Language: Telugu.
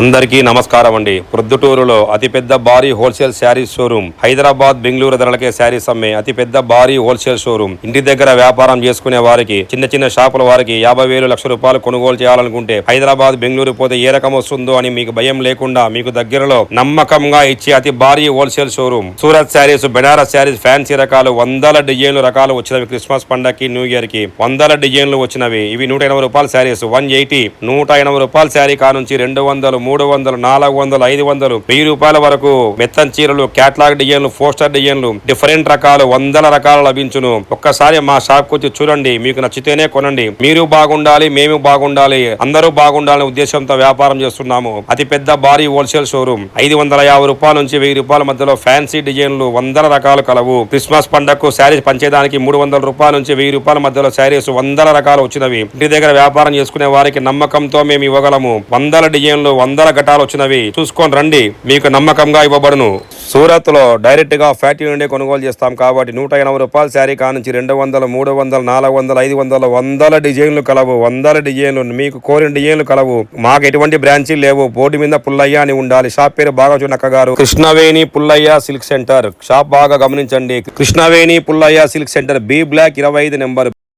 అందరికీ నమస్కారం అండి. ప్రొద్దుటూరులో అతిపెద్ద భారీ wholesale sarees showroom Hyderabad Bengaluru ధరలకే శారీస్ అమ్మే అతిపెద్ద భారీ హోల్సేల్ షోరూమ్. ఇంటి దగ్గర వ్యాపారం చేసుకునే వారికి చిన్న చిన్న షాపుల వారికి యాభై వేలు లక్ష రూపాయలు కొనుగోలు చేయాలనుకుంటే హైదరాబాద్ బెంగళూరు పోతే ఏ రకం వస్తుందో అని మీకు భయం లేకుండా మీకు దగ్గరలో నమ్మకంగా ఇచ్చే అతి భారీ wholesale showroom. Surat sarees Banaras sarees fancy రకాలు వందల డిజైన్లు రకాలు వచ్చినవి క్రిస్మస్ పండగకి న్యూ ఇయర్కి వందల డిజైన్లు వచ్చినవి. ఇవి నూట ఎనభై రూపాయల శారీస్. వన్ ఎయిటీ నూట ఎనభై రూపాయల శారీ కా నుంచి రెండు వందలు మూడు వందలు నాలుగు వందలు ఐదు వందలు వెయ్యి రూపాయల వరకు మెత్తన్ చీరలు క్యాట్లాగ్ డిజైన్లు పోస్టర్ డిజైన్లు డిఫరెంట్ రకాలు వందల రకాలు లభించును. ఒక్కసారి మా షాప్కు వచ్చి చూడండి మీకు నచ్చితేనే కొనండి. మీరు బాగుండాలి మేము బాగుండాలి అందరూ బాగుండాలనే ఉద్దేశంతో వ్యాపారం చేస్తున్నాము. అతి పెద్ద భారీ హోల్సేల్ షోరూమ్. ఐదు వందల యాభై రూపాయల నుంచి వెయ్యి రూపాయల మధ్యలో ఫ్యాన్సీ డిజైన్లు వందల రకాలు కలవు. క్రిస్మస్ పండగకు శారీస్ పంచేదానికి మూడు వందల రూపాయల నుంచి వెయ్యి రూపాయల మధ్యలో శారీస్ వందల రకాలు వచ్చినవి. ఇంటి దగ్గర వ్యాపారం చేసుకునే వారికి నమ్మకంతో మేము ఇవ్వగలము. వందల డిజైన్లు వందల ఘటాలు వచ్చినవి. చూసుకొని రండి. మీకు నమ్మకంగా ఇవ్వబడును. సూరత్లో డైరెక్ట్గా ఫ్యాక్టరీ నుండి కొనుగోలు చేస్తాం కాబట్టి నూట ఎనభై రూపాయల శారీ కా నుంచి రెండు వందలు మూడు వందలు నాలుగు వందలు ఐదు వందలు వందల డిజైన్లు కలవు. వందల డిజైన్లు మీకు కోరిన డిజైన్లు కలవు. మాకు ఎటువంటి బ్రాంచీలు లేవు. బోర్డు మీద పుల్లయ్య అని ఉండాలి. షాప్ పేరు బాగా చూడండి అక్క గారు Krishnaveni Pullayya silk centre. Shop బాగా గమనించండి. Krishnaveni Pullayya silk centre. B block ఇరవై ఐదు నెంబర్.